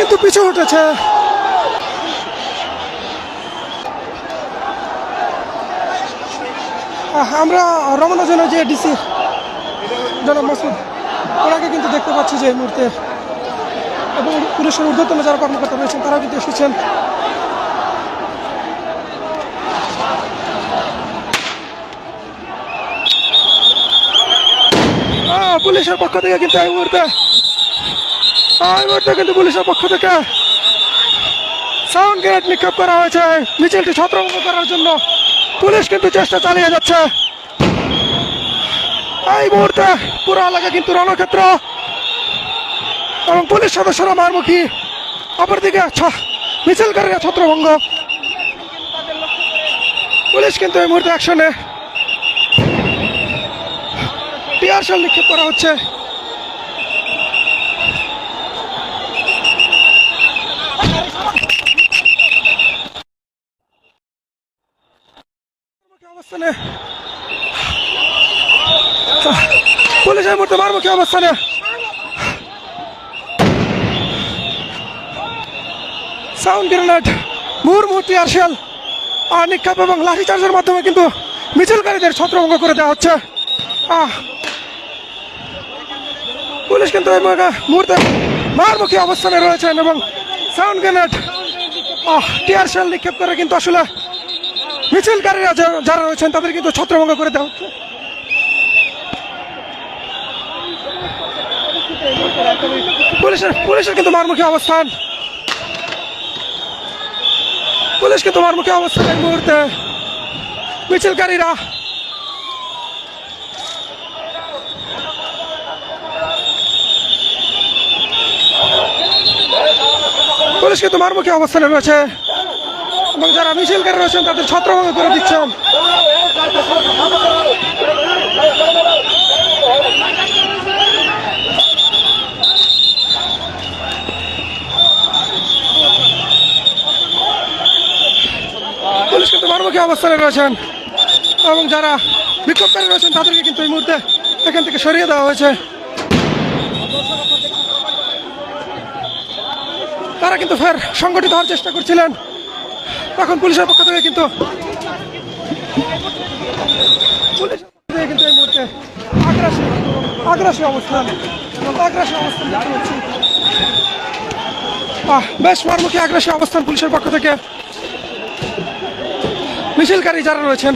কিন্তু পিছু উঠেছে আমরা রমনা জন্য যে ডিসি জনাব মাসুদ, ওনাকে কিন্তু দেখতে পাচ্ছি যে এই মুহূর্তে। এবং পুলিশের ঊর্ধ্বতন যারা কর্মকর্তা রয়েছেন, তারাও কিন্তু এসেছেন। পুলিশের পক্ষ থেকে কিন্তু এই মুহূর্তে এই মুহূর্তে কিন্তু পুলিশের পক্ষ থেকে। সাউন্ড গ্রেড নিক্ষেপ করা হয়েছে। মিছিলটি ছত্রভঙ্গ করার জন্য পুলিশ কিন্তু চেষ্টা চালিয়ে যাচ্ছে। এই মুহূর্তে পুরো এলাকা কিন্তু রণক্ষেত্র। এবং পুলিশ সদস্যরা মারমুখী। অপরদিকে মিছিলকারীরা ছত্রভঙ্গ। পুলিশ কিন্তু এই মুহূর্তে অ্যাকশনে টিয়ার শেল নিক্ষেপ করা হচ্ছে। পুলিশের মুহূর্তে মারমুখী অবস্থানে? সাউন্ড গ্রেনেড মুহুর্মুহূর্তে আরশেল আর নিক্ষেপ এবং লাঠিচার্জের মাধ্যমে কিন্তু মিছিলকারীদের ছত্রভঙ্গ করে দেওয়া হচ্ছে। পুলিশ কিন্তু এই মুহূর্তে- মুহূর্তে মারমুখী অবস্থানে রয়েছেন এবং সাউন্ড গ্রেনেড টিয়ার শেল নিক্ষেপ করে কিন্তু আসলে মিছিলকারীরা যারা রয়েছেন তাদের কিন্তু ছত্রভঙ্গ করে দেওয়া হচ্ছে। পুলিশের পুলিশের কিন্তু মারমুখী অবস্থান। পুলিশ কিন্তু মারমুখী অবস্থান এই মুহূর্তে। মিছিলকারীরা পুলিশ কিন্তু মারমুখী অবস্থানে রয়েছে। এবং যারা মিছিলকারী রয়েছেন, তাদের ছত্রভঙ্গ করে দিচ্ছেন। পুলিশ কিন্তু মারমুখী অবস্থানে রয়েছেন। এবং যারা বিক্ষোভকারী রয়েছেন, তাদেরকে কিন্তু এই মুহূর্তে এখান থেকে সরিয়ে দেওয়া হয়েছে। তারা কিন্তু ফের সংগঠিত হওয়ার চেষ্টা করছিলেন। তখন পুলিশের পক্ষ থেকে কিন্তু কিন্তু আগ্রাসী আগ্রাসী অবস্থান আগ্রাসী অবস্থান বেশ মারমুখী আগ্রাসী অবস্থান পুলিশের পক্ষ থেকে। মিছিলকারী যারা রয়েছেন